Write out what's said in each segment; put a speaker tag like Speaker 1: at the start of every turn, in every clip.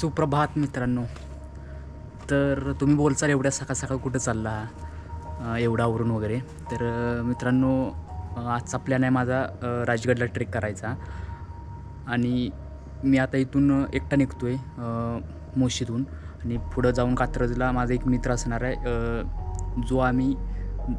Speaker 1: सुप्रभात मित्रांनो. तर तुम्ही बोलचाल एवढ्या सकाळ सकाळ कुठं चालला एवढा आवरून वगैरे. तर मित्रांनो आजचा प्लॅन आहे माझा राजगडला ट्रेक करायचा. आणि मी आता इथून एकटा निघतो आहे मोशीतून. आणि पुढं जाऊन कात्रजला माझा एक मित्र असणार आहे जो आम्ही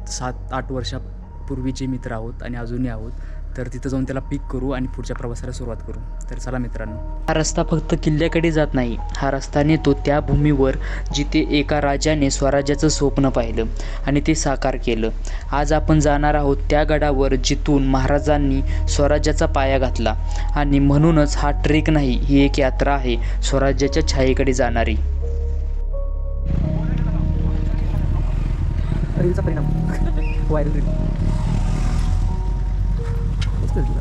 Speaker 1: सात आठ वर्षापूर्वीचे मित्र आहोत आणि अजूनही आहोत. तर तिथं जाऊन त्याला पिक करू आणि पुढच्या प्रवासाला सुरुवात करू. तर चला मित्रांनो.
Speaker 2: हा रस्ता फक्त किल्ल्याकडे जात नाही. हा रस्ता नेतो त्या भूमीवर जिथे एका राजाने स्वराज्याचं स्वप्न पाहिलं आणि ते साकार केलं. आज आपण जाणार आहोत त्या गडावर जिथून महाराजांनी स्वराज्याचा पाया घातला. आणि म्हणूनच हा ट्रेक नाही ही एक यात्रा आहे. स्वराज्याच्या छायेकडे जाणारी.
Speaker 3: परिणाम. व्हायरल रील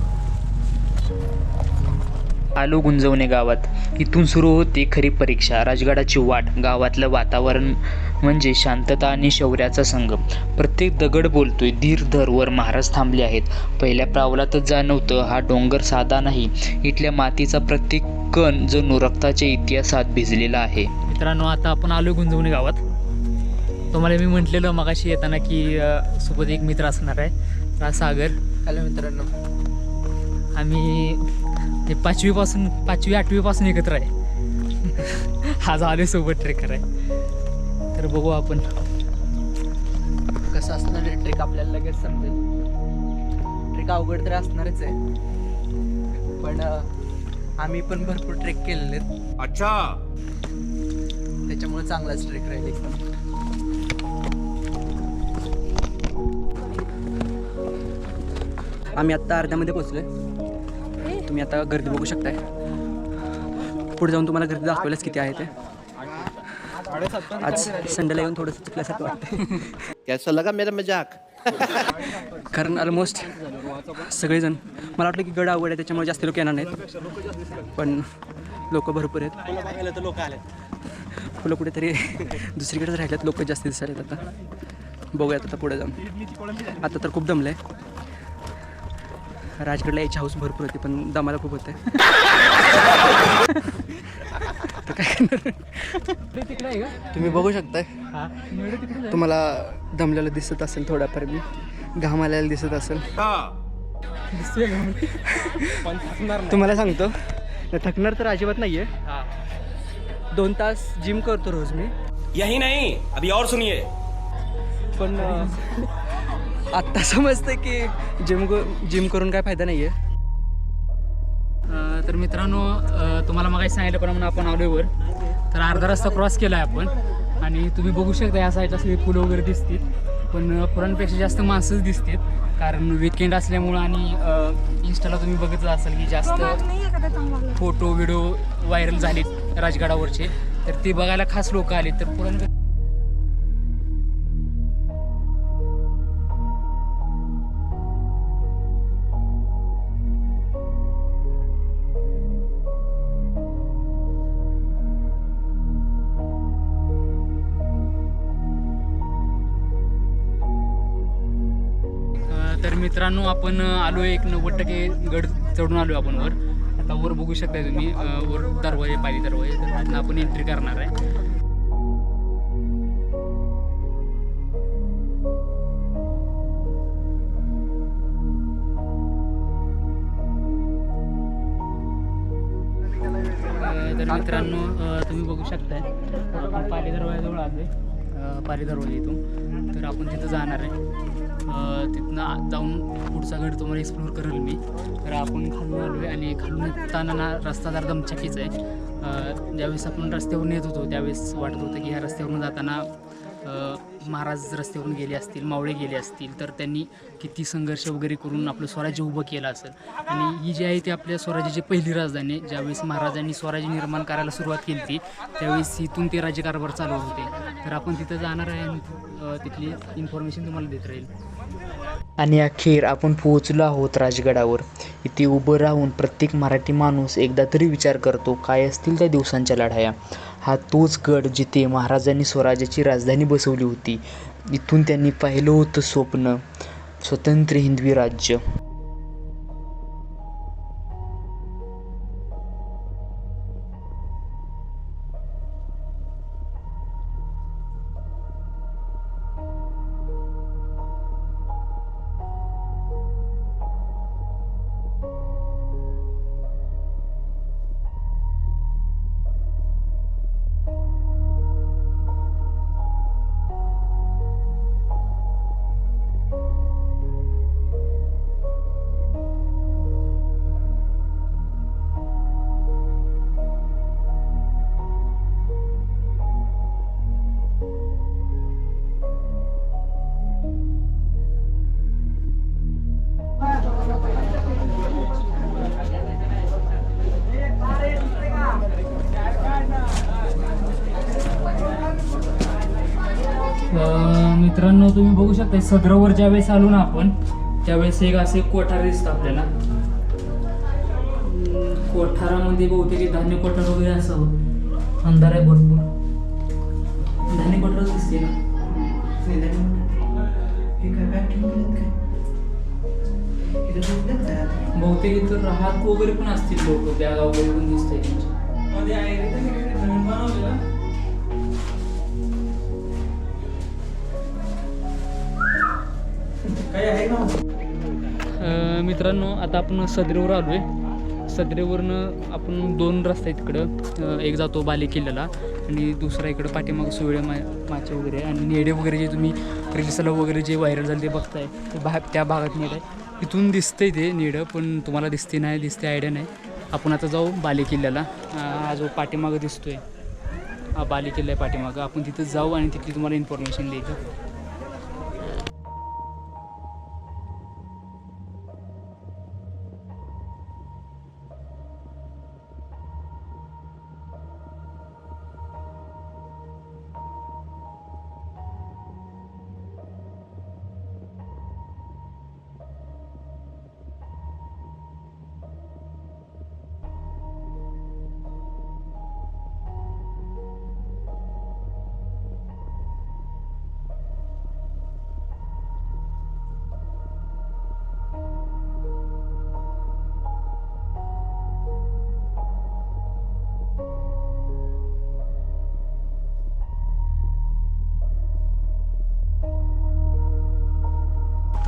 Speaker 2: आलो गुंजवणे गावात. इथून सुरू होते खरी परीक्षा. राजगडाची वाट गावातलं वातावरण म्हणजे शांतता आणि शौर्याचा संगम. प्रत्येक दगड बोलतोय धीर धर वर महाराज थांबले आहेत. पहिल्या पावलातच जाणवतं हा डोंगर साधा नाही. इथल्या मातीचा प्रत्येक कण जणू रक्ताच्या इतिहासात भिजलेला आहे.
Speaker 1: मित्रांनो आता आपण आलो गुंजवणे गावात. तुम्हाला मी म्हटलेलं मगाशी येताना की सोबत एक मित्र असणार आहे. रा सागर
Speaker 3: हॅलो मित्रांनो.
Speaker 1: आम्ही ते पाचवीपासून पाचवी आठवीपासून एकत्र आहे. आज आले सोबत ट्रेक कराय तर बघू आपण.
Speaker 3: कसं असणार ट्रेक आपल्याला लगेच समजेल. ट्रेक अवघड तर असणारच आहे. पण आम्ही पण भरपूर ट्रेक केलेले आहेत.
Speaker 4: अच्छा.
Speaker 3: त्याच्यामुळे चांगलाच ट्रेक राहील. एकदम आम्ही आत्ता अर्ध्यामध्ये पोचलोय तुम्ही आता गर्दी बघू शकताय. पुढे जाऊन तुम्हाला गर्दी दाखवायलाच किती आहे ते. आज संडेला येऊन थोडंसं चुकल्यासारखं वाटतं
Speaker 4: कैसा लगा मेरा मजाक?
Speaker 3: कारण ऑलमोस्ट सगळेजण मला वाटलं की गड आवड आहे त्याच्यामुळे जास्त लोक येणार नाहीत. पण लोक भरपूर आहेत. फुलं कुठेतरी दुसरीकडेच राहिल्यात लोक जास्त दिसायला आहेत आता. बघूयात आता पुढे जाऊन. आता तर खूप दमलं आहे राजगडला यायची हाऊस भरपूर होती पण दमाला खूप होते. तर काय करणार? तुम्ही बघू शकताय. तुम्हाला दमलेलं दिसत असेल थोडाफार मी घाम आलेला दिसत असेल. तुम्हाला सांगतो. थकणार तर अजिबात नाहीये. दोन तास जिम करतो रोज मी.
Speaker 5: यही नहीं अभी और सुनिए.
Speaker 3: पण अं, आत्ता समजतं की जिम जिम करून काय फायदा नाहीये.
Speaker 1: अ, तर मित्रांनो तुम्हाला मगाशी सांगितल्याप्रमाणे आपण आलोय वर. तर अर्धा रस्ता क्रॉस केला आहे आपण. आणि तुम्ही बघू शकता या साईडला सगळी फुलं वगैरे दिसतील. पण अ, फुलांपेक्षा जास्त माणसंच दिसतील. कारण विकेंड असल्यामुळं आणि इंस्टाला तुम्ही बघितलं असाल की जास्त फोटो व्हिडिओ व्हायरल झाले राजगडावरचे. तर ते बघायला खास लोक आले तर पुरण मित्रांनो आपण आलो एक नव्वद टक्के गड चढून आलो आपण वर. आता वर बघू शकताय तुम्ही वर दरवाजे पायरी दरवाजे तर आपण एंट्री करणार आहे. तर मित्रांनो तुम्ही बघू शकताय आपण पाली दरवाजाजवळ आलो आहे पाली दरवाजा इथून. तर आपण तिथं जाणार आहे. तिथनं जाऊन पुढचा गड तुम्हाला एक्सप्लोर करेल मी. तर आपण खालून आलो आहे आणि खालून येताना ना रस्ता जरा दमचकीचा आहे ज्यावेळेस आपण रस्त्यावरून येत होतो त्यावेळेस वाटत होतं की ह्या रस्त्यावरून जाताना महाराज रस्त्यावरून गेले असतील मावळे गेले असतील तर त्यांनी किती संघर्ष वगैरे करून आपलं स्वराज्य उभं केलं असेल. आणि ही जी आहे ती आपल्या स्वराज्याची पहिली राजधानी ज्यावेळेस महाराजांनी स्वराज्य निर्माण करायला सुरुवात केली ती त्यावेळेस इथून ते राज्यकारभार चालवत होते. तर आपण तिथं जाणार आहे आणि तिथली इन्फॉर्मेशन तुम्हाला देत राहील.
Speaker 2: आणि अखेर आपण पोहोचलो आहोत राजगडावर. इथे उभं राहून प्रत्येक मराठी माणूस एकदा तरी विचार करतो काय असतील त्या दिवसांच्या लढाया? हा तोच गड जिथे महाराजांनी स्वराज्याची राजधानी बसवली होती. इथून त्यांनी पाहिलं होतं स्वप्न स्वतंत्र हिंदवी राज्य.
Speaker 1: मित्रांनो तुम्ही बघू शकता सदरावर ज्यावेळेस आलो ना आपण त्यावेळेस एक असे कोठार दिसतं आपल्याला. कोठारामध्ये बहुतेक हे धान्य कोठार वगैरे असावं अंधार आहे भरपूर. धान्य कोठारच दिसते ना? बहुतेक इथं राहत वगैरे पण असतील लोक बॅगा वगैरे पण दिसतंय. त्यांच्या मित्रांनो आता आपण सदरेवर आलो आहे सदरेवरनं आपण दोन रस्ते आहेत इकडं. एक जातो बाले किल्ल्याला आणि दुसरा इकडं पाठीमागं सुवेळे मा माचे वगैरे आणि नेडे वगैरे जे तुम्ही रिल्सला वगैरे जे व्हायरल झाले ते बघताय ते भा त्या भागात नेड आहे. इथून दिसतंय ते नेडं पण तुम्हाला दिसते नाही दिसते आयडिया नाही. आपण आता जाऊ बाले किल्ल्याला हा जो पाठीमागं दिसतोय हा बाले किल्ला आहे पाठीमागं. आपण तिथं जाऊ आणि तिथली तुम्हाला इन्फॉर्मेशन द्यायची.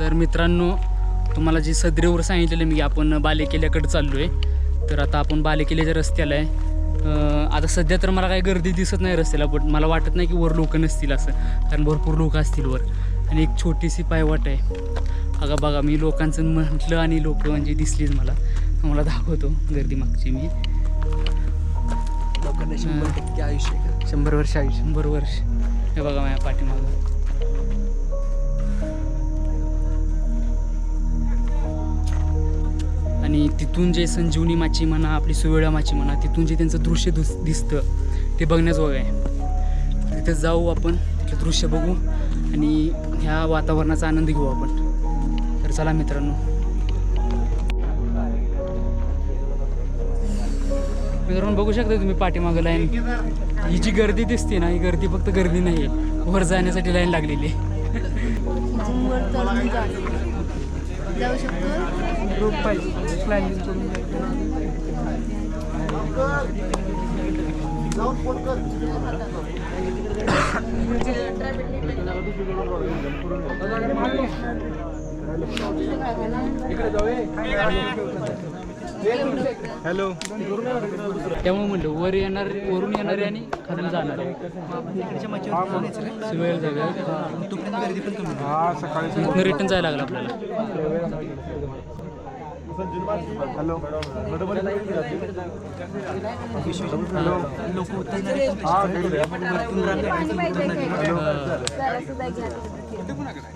Speaker 1: तर मित्रांनो तुम्हाला जे सदरेवर सांगितलेलं मी की आपण बालेकिल्ल्याकडे चाललो आहे तर आता आपण बालेकिल्ल्याच्या रस्त्याला आहे. आता सध्या तर मला काही गर्दी दिसत नाही रस्त्याला पण मला वाटत नाही की वर लोक नसतील असं कारण भरपूर लोक असतील वर. आणि एक छोटीशी पायवाट आहे. अगा बघा मी लोकांचं म्हटलं आणि लोक म्हणजे दिसलीच मला. मला दाखवतो गर्दी मागची मी.
Speaker 3: लोकांना शंभर टक्के आयुष्य? शंभर वर्ष आयुष्य.
Speaker 1: शंभर वर्ष. हे बघा माझ्या पाठीमागं. आणि तिथून जे संजीवनी माची म्हणा आपली सुवेळा माची म्हणा तिथून जे त्यांचं दृश्य दिस दिसतं ते बघण्याजोगं आहे. तिथं जाऊ आपण तिथलं दृश्य बघू आणि ह्या वातावरणाचा आनंद घेऊ आपण. तर चला मित्रांनो. मित्रांनो बघू शकता तुम्ही पाठीमागं लाईन ही जी गर्दी दिसते ना ही गर्दी फक्त गर्दी नाही आहे वर जाण्यासाठी लाईन लागलेली
Speaker 6: जाऊ शकतो?
Speaker 3: रोप पाहिजे. प्लॅनिंग करून
Speaker 1: त्यामुळे म्हणलं वर येणार वरून येणारे आणि खालून जाणारे वेळ जागा इथनं रिटर्न जायला लागलं आपल्याला.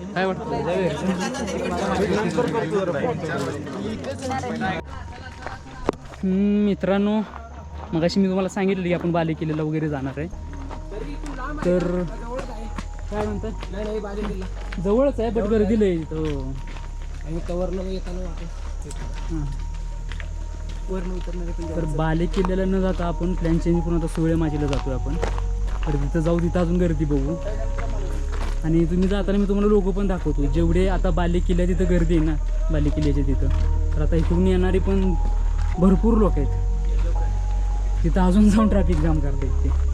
Speaker 1: काय वाटतं हम्म, मित्रांनो मगाशी मी तुम्हाला सांगितलं की आपण बाले किल्ल्याला वगैरे जाणार आहे. तर काय म्हणतात जवळच आहे बट गर्दी लय तो
Speaker 3: वरनं उतरणारे पण
Speaker 1: तर बाले किल्ल्याला न जाता आपण प्लॅन चेंज करून आता सुवळे माझीला जातोय आपण. तर तिथं जाऊ तिथं अजून गर्दी बघू. आणि तुम्ही जाताना मी तुम्हाला लोक पण दाखवतो. जेवढे आता बाले किल्ल्या तिथं गर्दी आहे ना बाले किल्ल्याच्या तिथं तर आता इकडून येणारे पण भरपूर लोक आहेत. तिथं अजून जाऊन ट्रॅफिक जाम करतात ते.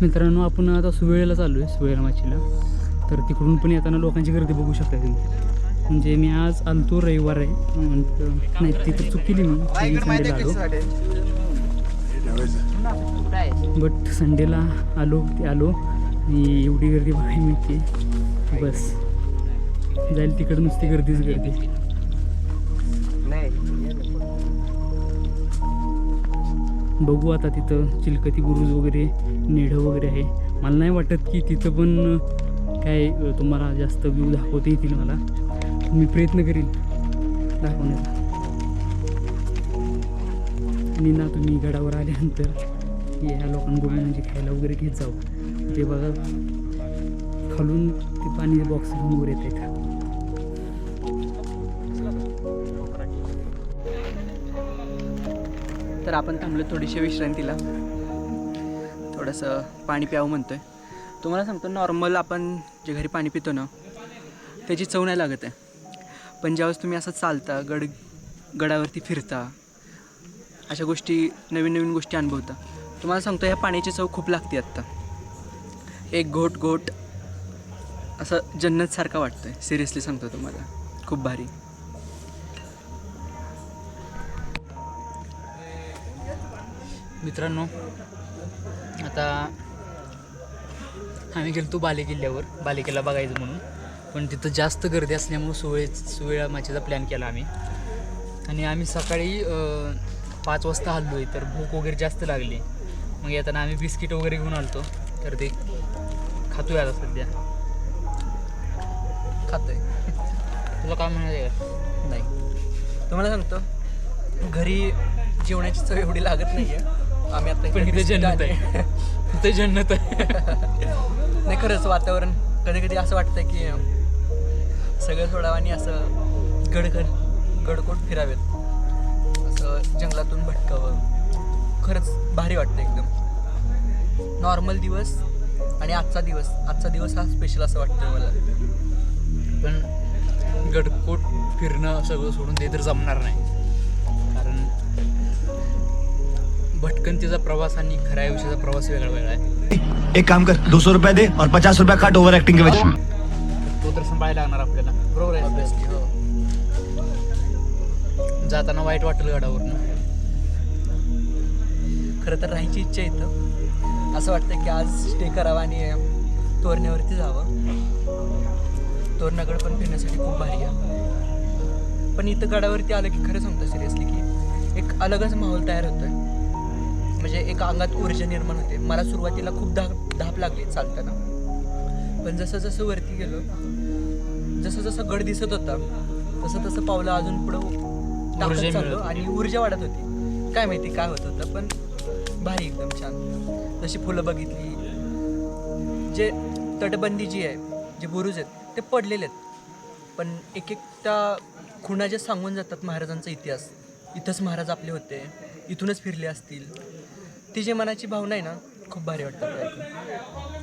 Speaker 1: मित्रांनो आपण आता सुवेळेला चाललो आहे सुवेळा माचीला. तर तिकडून पण येताना लोकांची गर्दी बघू शकता तुम्ही. म्हणजे मी आज आलतो रविवार. आहे नाही तिथं चूक केली मी मी संडेला आलो. बट संडेला आलो ते आलो. आणि एवढी गर्दी बघायला मिळते. बस. जाईल तिकडं नुसती गर्दीच गर्दी. बघू आता तिथं चिलकती गुरुज वगैरे नेढं वगैरे आहे. मला नाही वाटत की तिथं पण काय तुम्हाला जास्त व्ह्यू दाखवता येतील मला. मी प्रयत्न करीन दाखवण्याचा. आणि ना तुम्ही गडावर आल्यानंतर ह्या लोकांकडून म्हणजे खायला वगैरे घेत जाऊ. ते बघा खालून ते पाणी बॉक्स वर येत आहेत.
Speaker 3: तर आपण थांबलो थोडीशी विश्रांतीला. थोडंसं पाणी प्यावं म्हणतोय. तुम्हाला सांगतो नॉर्मल आपण जे घरी पाणी पितो ना त्याची चव नाही लागत आहे. पण ज्यावेळेस तुम्ही असं चालता गड गडावरती फिरता अशा गोष्टी नवीन नवीन गोष्टी अनुभवता तुम्हाला सांगतो ह्या पाण्याची चव खूप लागते आत्ता. एक घोट घोट असं जन्नतसारखं वाटतं आहे सिरियसली सांगतो तुम्हाला. खूप भारी.
Speaker 1: मित्रांनो आता आम्ही गेलो बाले किल्ल्यावर. बाले किल्ला बघायचं म्हणून. पण तिथं जास्त गर्दी असल्यामुळं सुळे सुवेळा माचेचा प्लॅन केला आम्ही. आणि आम्ही सकाळी पाच वाजता हल्लो आहे तर भूक वगैरे जास्त लागली. मग येताना आम्ही बिस्किट वगैरे घेऊन आलतो. तर ते खातोय आता सध्या.
Speaker 3: खातोय.
Speaker 1: तुला काय म्हणायचं आहे?
Speaker 3: नाही. तुम्हाला सांगतो. घरी जेवणाची चव एवढी लागत नाही आहे आम्ही आता
Speaker 1: पण इथे जन्नत आहे. इथे जन्नत आहे.
Speaker 3: नाही खरंच वातावरण कधी कधी असं वाटतं की सगळं सोडावं आणि असं गडगड गडकोट फिरावेत. असं जंगलातून भटकावं. खरंच भारी वाटतं एकदम. नॉर्मल दिवस आणि आजचा दिवस. आजचा दिवस हा स्पेशल असं वाटतं मला.
Speaker 1: पण गडकोट फिरणं सगळं सोडून ते तर जमणार नाही. भटकंतीचा प्रवास आणि खऱ्या आयुष्याचा प्रवास वेगळा वेगळा आहे.
Speaker 7: एक काम कर दो सौ रुपया दे और पचास रुपया काट ओवर एक्टिंग के वजह
Speaker 1: तो तर सांभाळायला लागणार आपल्याला. बरोबर आहे.
Speaker 3: हो.
Speaker 1: जाताना वाईट वाटेल गडावरनं
Speaker 3: खरं तर राहायची इच्छा येतं असं वाटतं की आज स्टे करावा आणि तोरण्यावरती जावं. तोरणागड पण फिरण्यासाठी खूप भारी आहे. पण इथं गडावरती आलं की खरं सांगतो सिरियसली की एक अलगच माहोल तयार होतोय. म्हणजे एक अंगात ऊर्जा निर्माण होते. मला सुरुवातीला खूप धाप धाप लागली चालताना. पण जसं जसं वरती गेलो जसं जसं गड दिसत होता तसं तसं पावलं अजून पुढं टाकत चाललो. आणि ऊर्जा वाढत होती. काय माहिती काय होत होतं पण भारी एकदम छान. जशी फुलं बघितली. जे तटबंदी जी आहे जे बुरुज आहेत ते पडलेले आहेत. पण एक एक त्या खुणा ज्या सांगून जातात महाराजांचा इतिहास इथंच महाराज आपले होते इथूनच फिरले असतील. ती जी मनाची भावना आहे ना खूप भारी वाटतं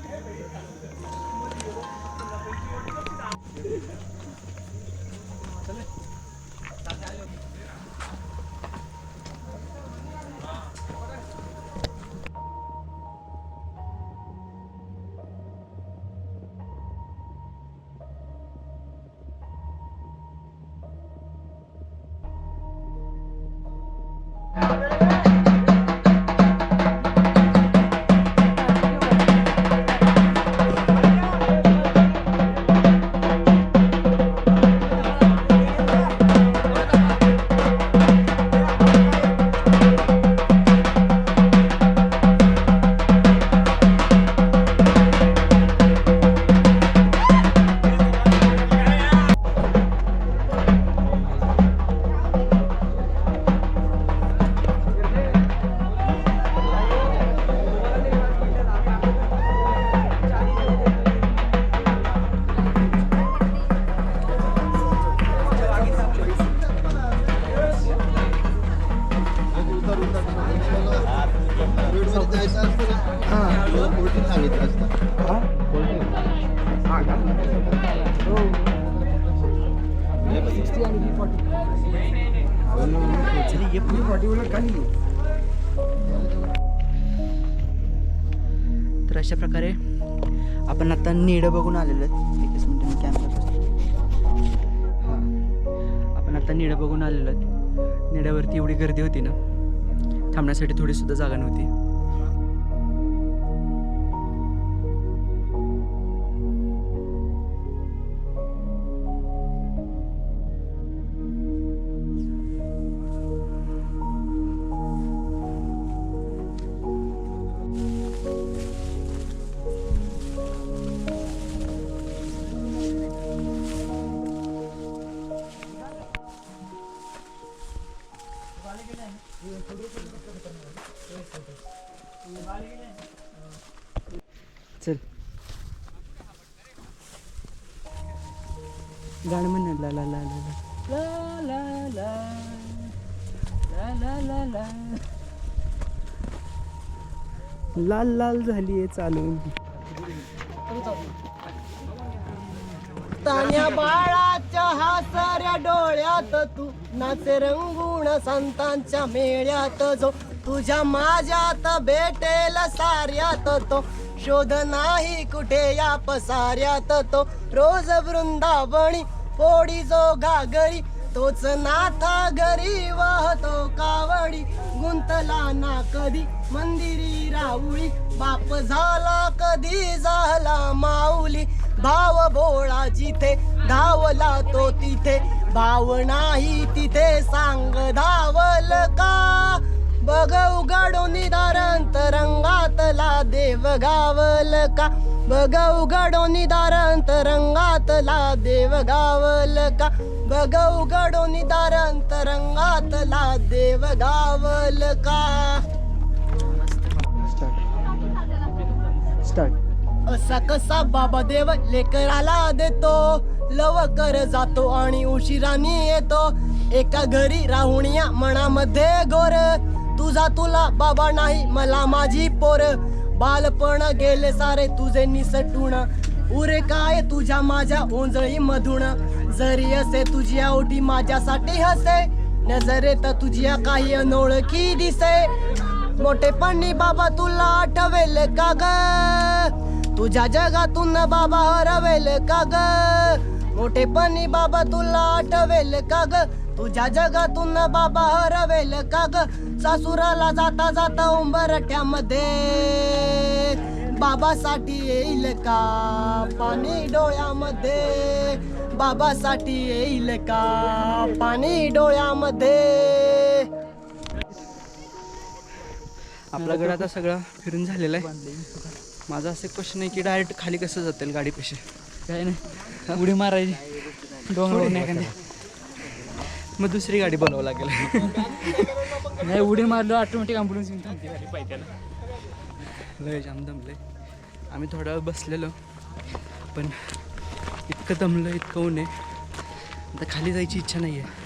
Speaker 3: तर अशा प्रकारे आपण आता निडं बघून आलेलो आहेत. एकच मिनटं मी कॅमेरा हां. आपण आता निडं बघून आलेलो आहेत. निड्यावरती एवढी गर्दी होती ना थांबण्यासाठी थोडीसुद्धा जागा नव्हती. चल. गाणं म्हण ला ला ला ला ला. ला ला ला. ला ला लाल लाल झाली चालून
Speaker 8: तान्या बाळाच्या हासाऱ्या डोळ्यात तू नाचे रंगूण संतांच्या मेळ्यात जो. तुझ्या माझ्यात भेटेल साऱ्यात तो. शोध नाही कुठे या पसाऱ्यात तो. रोज वृंदावणी पोडी जो घागरी. तोच नाथा घरी वाहतो कावडी. गुंतला ना कधी मंदिरी राऊळी बाप झाला कधी झाला माऊली. भाव भोळा जिथे धावला तो तिथे. भाव नाही तिथे सांग धावल का? बघ उघडून दारांत रंगातला देव गावल का? बघ उघडून दारांत रंगातला देव गावल का? बघ उघडून दारांत रंगातला देव गावल का? असा कसा बाबा देव लेकराला देतो? लवकर जातो आणि उशिरानी येतो. एका घरी राहुणिया मनामध्ये गोर तुझा तुला बाबा नाही मला माझी पोर. बालपण गेले सारे तुझे निसटून. उरे काय तुझ्या माझ्या ओंजळी मधून? जरी असे तुझी आवडी माझ्यासाठी हसे. नजरेत तुझ्या काही अनोळखी दिसे. मोठेपणी बाबा तुला आठवेल का ग? तुझ्या जगातून बाबा हरवेल का ग? मोठेपणी बाबा तुला आठवेल का ग तुझ्या जगातून बाबा हरवेल का ग सासुराला जाता जाता उंबरठ्यामध्ये बाबासाठी येईल का? पाणी डोळ्यामध्ये बाबासाठी येईल का? पाणी डोळ्यामध्ये.
Speaker 3: आपला गड आता सगळा फिरून झालेला आहे. माझा असं क्वेश्चन आहे की डायरेक्ट खाली कसं जातील गाडी कशी
Speaker 1: काय नाही. उडी मारायची. डोंगर नाही
Speaker 3: मग दुसरी गाडी बनवावं लागेल.
Speaker 1: नाही उडी मारलो ऑटोमॅटिक ॲम्ब्युलन्स येऊन थांबते. खाली पायथ्याला
Speaker 3: लय जाम दमले आम्ही थोडा वेळ बसलेलो पण इतकं दमलं इतकं ऊन आहे. आता खाली जायची इच्छा नाही आहे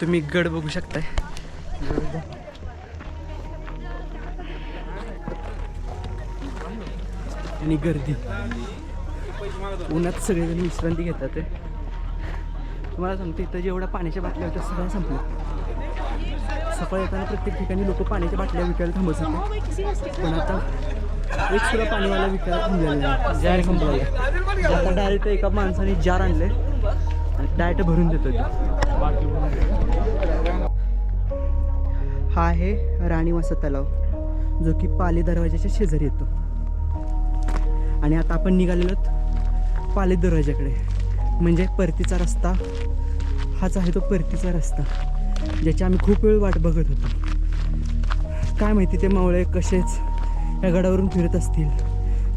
Speaker 3: तुम्ही गड बघू शकताय. आणि गर्दी. उन्हात सगळेजण विश्रांती घेतात ते. तुम्हाला सांगतो इथं जेवढ्या पाण्याच्या बाटल्या होत्या सगळ्या संपल्या. सकाळी येताना प्रत्येक ठिकाणी लोक पाण्याच्या बाटल्या विकायला थांबत होते. पण आता एक सुद्धा पाणीवाला विकायला थांबलेला जार संपलेला. आता डायरेक्ट एका माणसाने जार आणले आणि डायरेक्ट भरून देतो हा आहे राणीवासा तलाव जो की पाली दरवाजाच्या शेजारी येतो. आणि आता आपण निघालेलो पाले दरवाज्याकडे दरवाजाकडे म्हणजे परतीचा रस्ता. हाच आहे तो परतीचा रस्ता ज्याची आम्ही खूप वेळ वाट बघत होतो. काय माहिती ते मावळे कसेच या गडावरून फिरत असतील.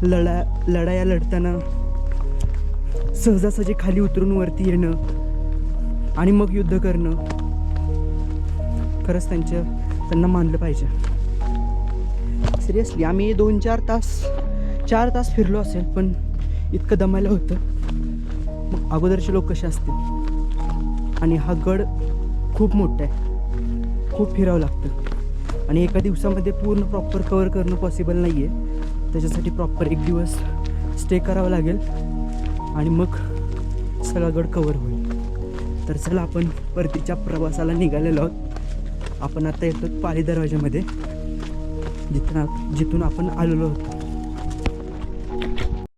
Speaker 3: लढा लढाया लढताना सहजासहजी खाली उतरून वरती येणं आणि मग युद्ध करणं. खरंच त्यांच्या त्यांना मानलं पाहिजे. सिरियसली आम्ही दोन चार तास चार तास फिरलो असेल पण इतकं दमायला होतं. मग अगोदरचे लोक कसे असतील? आणि हा गड खूप मोठा आहे. खूप फिरावं लागतं. आणि एका दिवसामध्ये पूर्ण प्रॉपर कवर करणं पॉसिबल नाही आहे त्याच्यासाठी प्रॉपर एक दिवस स्टे करावा लागेल. आणि मग सगळा गड कवर होईल. तर चला आपण परतीच्या प्रवासाला निघालेलो आहोत. आपण आता येतो पाली दरवाज्यामध्ये जिथून जिथून आपण आलेलो होतो.